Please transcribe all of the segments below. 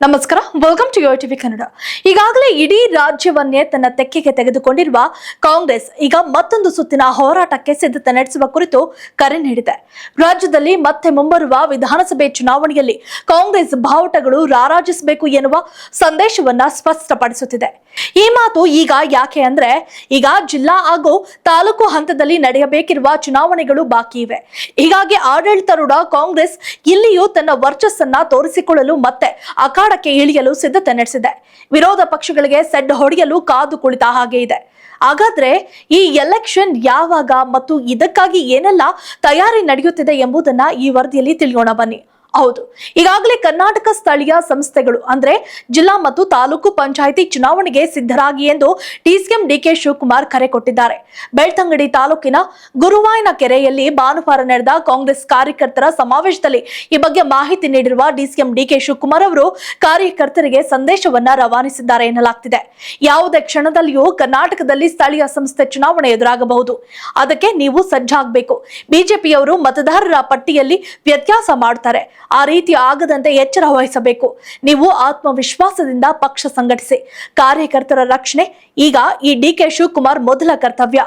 ನಮಸ್ಕಾರ welcome to TV Kannada ಈಗಾಗಲೇ ಇಡೀ ರಾಜ್ಯವನ್ನೇ ತನ್ನ ತೆಕ್ಕೆಗೆ ತೆಗೆದುಕೊಂಡಿರುವ ಕಾಂಗ್ರೆಸ್ ಈಗ ಮತ್ತೊಂದು ಸುತ್ತಿನ ಹೋರಾಟಕ್ಕೆ ಸಿದ್ಧತೆ ನಡೆಸುವ ಕುರಿತು ಕರೆ ನೀಡಿದೆ. ರಾಜ್ಯದಲ್ಲಿ ಮತ್ತೆ ಮುಂಬರುವ ವಿಧಾನಸಭೆ ಚುನಾವಣೆಯಲ್ಲಿ ಕಾಂಗ್ರೆಸ್ ಬಾವುಟಗಳು ರಾರಾಜಿಸಬೇಕು ಎನ್ನುವ ಸಂದೇಶವನ್ನ ಸ್ಪಷ್ಟಪಡಿಸುತ್ತಿದೆ. ಈ ಮಾತು ಈಗ ಯಾಕೆ ಅಂದ್ರೆ, ಈಗ ಜಿಲ್ಲಾ ಹಾಗೂ ತಾಲೂಕು ಹಂತದಲ್ಲಿ ನಡೆಯಬೇಕಿರುವ ಚುನಾವಣೆಗಳು ಬಾಕಿ ಇವೆ. ಹೀಗಾಗಿ ಆಡಳಿತಾರೂಢ ಕಾಂಗ್ರೆಸ್ ಇಲ್ಲಿಯೂ ತನ್ನ ವರ್ಚಸ್ಸನ್ನ ತೋರಿಸಿಕೊಳ್ಳಲು ಮತ್ತೆ ಅಖಾಡಕ್ಕೆ ಇಳಿಯಲು ಸಿದ್ಧತೆ ನಡೆಸಿದೆ. ವಿರೋಧ ಪಕ್ಷಗಳಿಗೆ ಸೆಡ್ ಹೊಡೆಯಲು ಕಾದು ಕುಳಿತ ಹಾಗೆ ಇದೆ. ಹಾಗಾದ್ರೆ ಈ ಎಲೆಕ್ಷನ್ ಯಾವಾಗ ಮತ್ತು ಇದಕ್ಕಾಗಿ ಏನೆಲ್ಲ ತಯಾರಿ ನಡೆಯುತ್ತಿದೆ ಎಂಬುದನ್ನ ಈ ವರದಿಯಲ್ಲಿ ತಿಳಿಯೋಣ ಬನ್ನಿ. ಹೌದು. ಈಗಾಗಲೇ ಕರ್ನಾಟಕ ಸ್ಥಳೀಯ ಸಂಸ್ಥೆಗಳು, ಅಂದ್ರೆ ಜಿಲ್ಲಾ ಮತ್ತು ತಾಲೂಕು ಪಂಚಾಯಿತಿ ಚುನಾವಣೆಗೆ ಸಿದ್ಧರಾಗಿ ಎಂದು ಡಿಸಿಎಂ ಡಿಕೆ ಶಿವಕುಮಾರ್ ಕರೆ ಕೊಟ್ಟಿದ್ದಾರೆ. ಬೆಳ್ತಂಗಡಿ ತಾಲೂಕಿನ ಗುರುವಾಯನ ಕೆರೆಯಲ್ಲಿ ಭಾನುವಾರ ನಡೆದ ಕಾಂಗ್ರೆಸ್ ಕಾರ್ಯಕರ್ತರ ಸಮಾವೇಶದಲ್ಲಿ ಈ ಬಗ್ಗೆ ಮಾಹಿತಿ ನೀಡಿರುವ ಡಿಸಿಎಂ ಡಿಕೆ ಶಿವಕುಮಾರ್ ಅವರು, ಕಾರ್ಯಕರ್ತರಿಗೆ ಸಂದೇಶವನ್ನ ರವಾನಿಸಿದ್ದಾರೆ ಎನ್ನಲಾಗ್ತಿದೆ. ಯಾವುದೇ ಕ್ಷಣದಲ್ಲಿಯೂ ಕರ್ನಾಟಕದಲ್ಲಿ ಸ್ಥಳೀಯ ಸಂಸ್ಥೆ ಚುನಾವಣೆ ಎದುರಾಗಬಹುದು. ಅದಕ್ಕೆ ನೀವು ಸಜ್ಜಾಗಬೇಕು. ಬಿಜೆಪಿಯವರು ಮತದಾರರ ಪಟ್ಟಿಯಲ್ಲಿ ವ್ಯತ್ಯಾಸ ಮಾಡ್ತಾರೆ. ಆ ರೀತಿ ಆಗದಂತೆ ಎಚ್ಚರ ವಹಿಸಬೇಕು. ನೀವು ಆತ್ಮವಿಶ್ವಾಸದಿಂದ ಪಕ್ಷ ಸಂಘಟಿಸಿ. ಕಾರ್ಯಕರ್ತರ ರಕ್ಷಣೆ, ಈಗ ಈ ಡಿ ಕೆ ಶಿವಕುಮಾರ್ ಮೊದಲ ಕರ್ತವ್ಯ.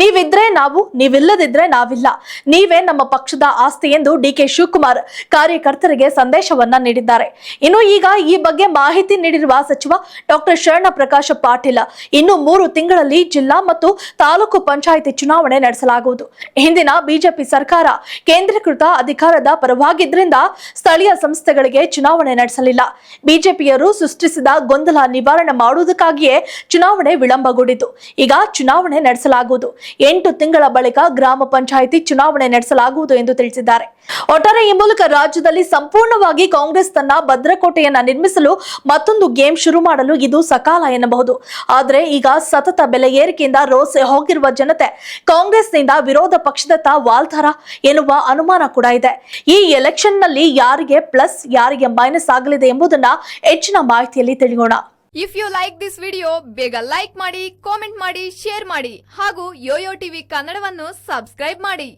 ನೀವಿದ್ರೆ ನಾವು, ನೀವಿಲ್ಲದಿದ್ರೆ ನಾವಿಲ್ಲ. ನೀವೇ ನಮ್ಮ ಪಕ್ಷದ ಆಸ್ತಿ ಎಂದು ಡಿ ಕೆ ಶಿವಕುಮಾರ್ ಕಾರ್ಯಕರ್ತರಿಗೆ ಸಂದೇಶವನ್ನ ನೀಡಿದ್ದಾರೆ. ಇನ್ನು ಈಗ ಈ ಬಗ್ಗೆ ಮಾಹಿತಿ ನೀಡಿರುವ ಸಚಿವ ಡಾಕ್ಟರ್ ಶರಣ ಪ್ರಕಾಶ ಪಾಟೀಲ್, ಇನ್ನು ಮೂರು ತಿಂಗಳಲ್ಲಿ ಜಿಲ್ಲಾ ಮತ್ತು ತಾಲೂಕು ಪಂಚಾಯಿತಿ ಚುನಾವಣೆ ನಡೆಸಲಾಗುವುದು. ಹಿಂದಿನ ಬಿಜೆಪಿ ಸರ್ಕಾರ ಕೇಂದ್ರೀಕೃತ ಅಧಿಕಾರದ ಪರವಾಗಿದ್ರಿಂದ ಸ್ಥಳೀಯ ಸಂಸ್ಥೆಗಳಿಗೆ ಚುನಾವಣೆ ನಡೆಸಲಿಲ್ಲ. ಬಿಜೆಪಿಯರು ಸೃಷ್ಟಿಸಿದ ಗೊಂದಲ ನಿವಾರಣೆ ಮಾಡುವುದಕ್ಕಾಗಿಯೇ ಚುನಾವಣೆ ವಿಳಂಬಗೊಂಡಿತು. ಈಗ ಚುನಾವಣೆ ನಡೆಸಲಾಗುವುದು. ಎಂಟು ತಿಂಗಳ ಬಳಿಕ ಗ್ರಾಮ ಪಂಚಾಯಿತಿ ಚುನಾವಣೆ ನಡೆಸಲಾಗುವುದು ಎಂದು ತಿಳಿಸಿದ್ದಾರೆ. ಒಟ್ಟಾರೆ ಈ ಮೂಲಕ ರಾಜ್ಯದಲ್ಲಿ ಸಂಪೂರ್ಣವಾಗಿ ಕಾಂಗ್ರೆಸ್ ತನ್ನ ಭದ್ರಕೋಟೆಯನ್ನ ನಿರ್ಮಿಸಲು ಮತ್ತೊಂದು ಗೇಮ್ ಶುರು ಮಾಡಲು ಇದು ಸಕಾಲ ಎನ್ನಬಹುದು. ಆದರೆ ಈಗ ಸತತ ಬೆಲೆ ಏರಿಕೆಯಿಂದ ರೋಸೆ ಹೋಗಿರುವ ಜನತೆ ಕಾಂಗ್ರೆಸ್ನಿಂದ ವಿರೋಧ ಪಕ್ಷದತ್ತ ವಾಲ್ತಾರ ಎನ್ನುವ ಅನುಮಾನ ಕೂಡ ಇದೆ. ಈ ಎಲೆಕ್ಷನ್ನಲ್ಲಿ ಯಾರಿಗೆ ಪ್ಲಸ್, ಯಾರಿಗೆ ಮೈನಸ್ ಆಗಲಿದೆ ಎಂಬುದನ್ನ ಹೆಚ್ಚಿನ ಮಾಹಿತಿಯಲ್ಲಿ ತಿಳಿಯೋಣ. If you like this video ಬೇಗ ಲೈಕ್ ಮಾಡಿ ಕಾಮೆಂಟ್ ಮಾಡಿ ಶೇರ್ ಮಾಡಿ ಹಾಗೂ ಯೋಯೋ ಟಿವಿ ಕನ್ನಡವನ್ನು ಸಬ್ಸ್ಕ್ರೈಬ್ ಮಾಡಿ.